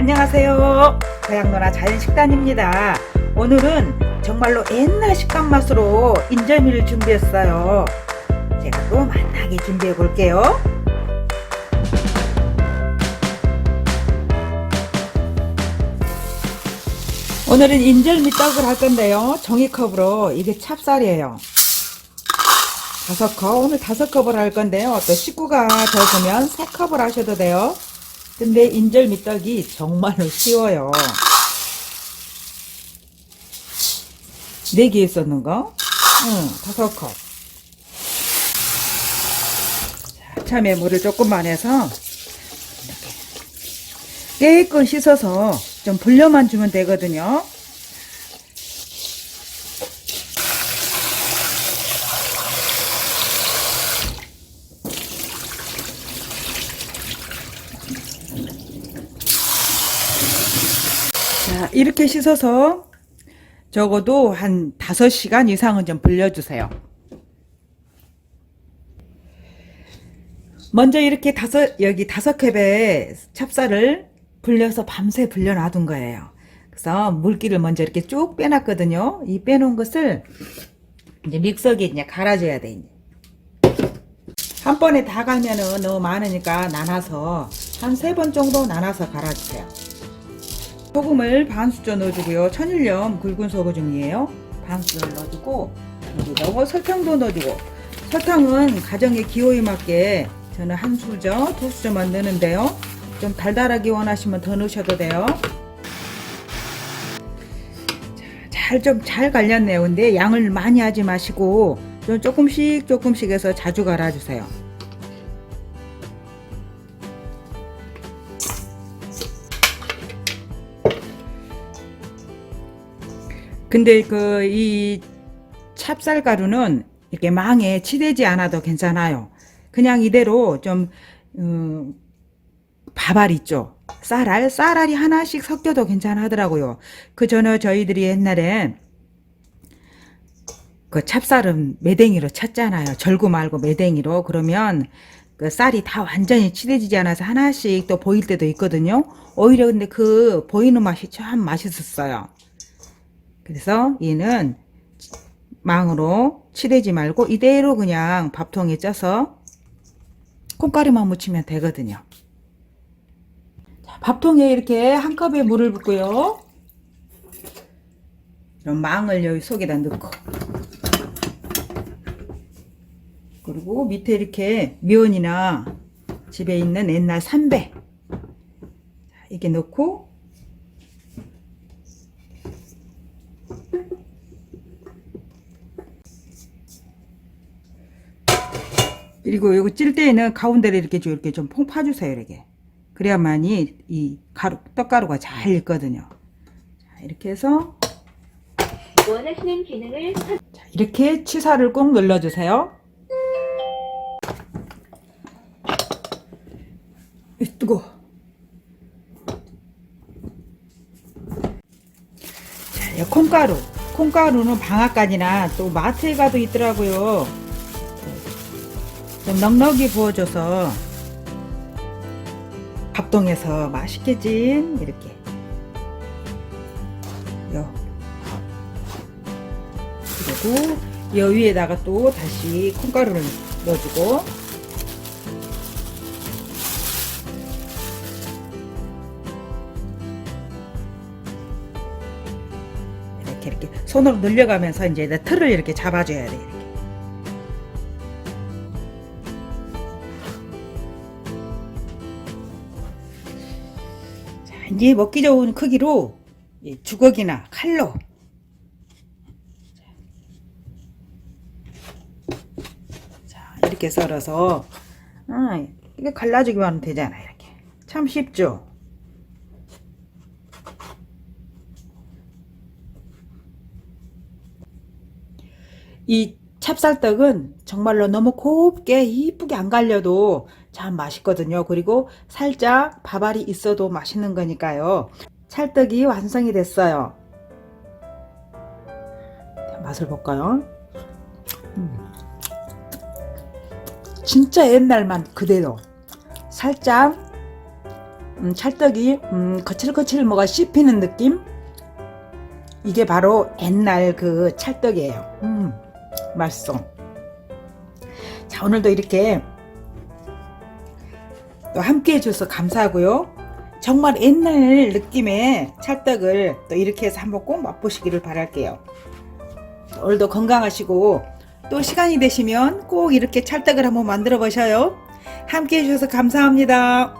안녕하세요. 고향노라 자연식단입니다. 오늘은 정말로 옛날 식감 맛으로 인절미를 준비했어요. 제가 또 맛나게 준비해 볼게요. 오늘은 인절미 떡을 할 건데요. 종이컵으로 이게 찹쌀이에요. 다섯 컵, 오늘 다섯 컵을 할 건데요. 또 식구가 적으면 세 컵을 하셔도 돼요. 근데 인절 미 떡이 정말로 쉬워요. 네 개 있었는 거? 응, 다섯 컵. 자, 참외 물을 조금만 해서 이렇게 깨끗 씻어서 좀 불려만 주면 되거든요. 자, 이렇게 씻어서 적어도 한 5시간 이상은 좀 불려주세요. 먼저 이렇게 다섯, 여기 다섯 컵의 찹쌀을 불려서 밤새 불려 놔둔 거예요. 그래서 물기를 먼저 이렇게 쭉 빼놨거든요. 이 빼놓은 것을 이제 믹서기에 이제 갈아줘야 돼. 한 번에 다 갈면은 너무 많으니까 나눠서 한 세 번 정도 나눠서 갈아주세요. 소금을 반 수저 넣어주고요. 천일염 굵은 소금이에요. 반 수저를 넣어주고 여기다가 설탕도 넣어주고 설탕은 가정의 기호에 맞게 저는 한 수저, 두 수저만 넣는데요. 좀 달달하게 원하시면 더 넣으셔도 돼요. 잘 좀잘 갈렸네요. 근데 양을 많이 하지 마시고 좀 조금씩 조금씩 해서 자주 갈아주세요. 근데 그 이 찹쌀가루는 이렇게 망에 치대지 않아도 괜찮아요. 그냥 이대로 좀 음, 밥알 있죠. 쌀알, 쌀알이 하나씩 섞여도 괜찮하더라고요. 그 전에 저희들이 옛날에 그 찹쌀은 매댕이로 쳤잖아요. 절구 말고 매댕이로. 그러면 그 쌀이 다 완전히 치대지지 않아서 하나씩 또 보일 때도 있거든요. 오히려 근데 그 보이는 맛이 참 맛있었어요. 그래서 얘는 망으로 치대지 말고 이대로 그냥 밥통에 쪄서 콩가루만 묻히면 되거든요. 자, 밥통에 이렇게 한 컵에 물을 붓고요. 이런 망을 여기 속에다 넣고 그리고 밑에 이렇게 면이나 집에 있는 옛날 삼배 이렇게 넣고 그리고 이거 찔 때에는 가운데를 이렇게 좀 이렇게 좀 퐁 파주세요 이렇게. 그래야만이 이 가루 떡가루가 잘 익거든요. 자, 이렇게 해서 원하시는 기능을 선- 자, 이렇게 치사를 꼭 눌러주세요. 이 뜨거 자, 콩가루. 콩가루는 방앗간이나 또 마트에 가도 있더라고요. 좀 넉넉히 부어줘서 밥동에서 맛있게 진 이렇게. 요. 그리고 여 위에다가 또 다시 콩가루를 넣어주고. 이렇게 이렇게 손으로 늘려가면서 이제 틀을 이렇게 잡아줘야 돼이 이제 먹기 좋은 크기로 이 주걱이나 칼로. 자, 이렇게 썰어서 아, 이게 갈라주기만 하면 되잖아 이렇게. 참 쉽죠? 이 찹쌀떡은 정말로 너무 곱게 이쁘게 안 갈려도 참 맛있거든요. 그리고 살짝 밥알이 있어도 맛있는 거니까요. 찰떡이 완성이 됐어요. 맛을 볼까요? 음. 진짜 옛날 맛 그대로 살짝 음, 찰떡이 음, 거칠거칠 뭐가 씹히는 느낌? 이게 바로 옛날 그 찰떡이에요. 음, 맛있어. 자, 오늘도 이렇게 또 함께 해줘서 감사하고요. 정말 옛날 느낌의 찰떡을 또 이렇게 해서 한번 꼭 맛보시기를 바랄게요. 오늘도 건강하시고 또 시간이 되시면 꼭 이렇게 찰떡을 한번 만들어 보셔요. 함께 해주셔서 감사합니다.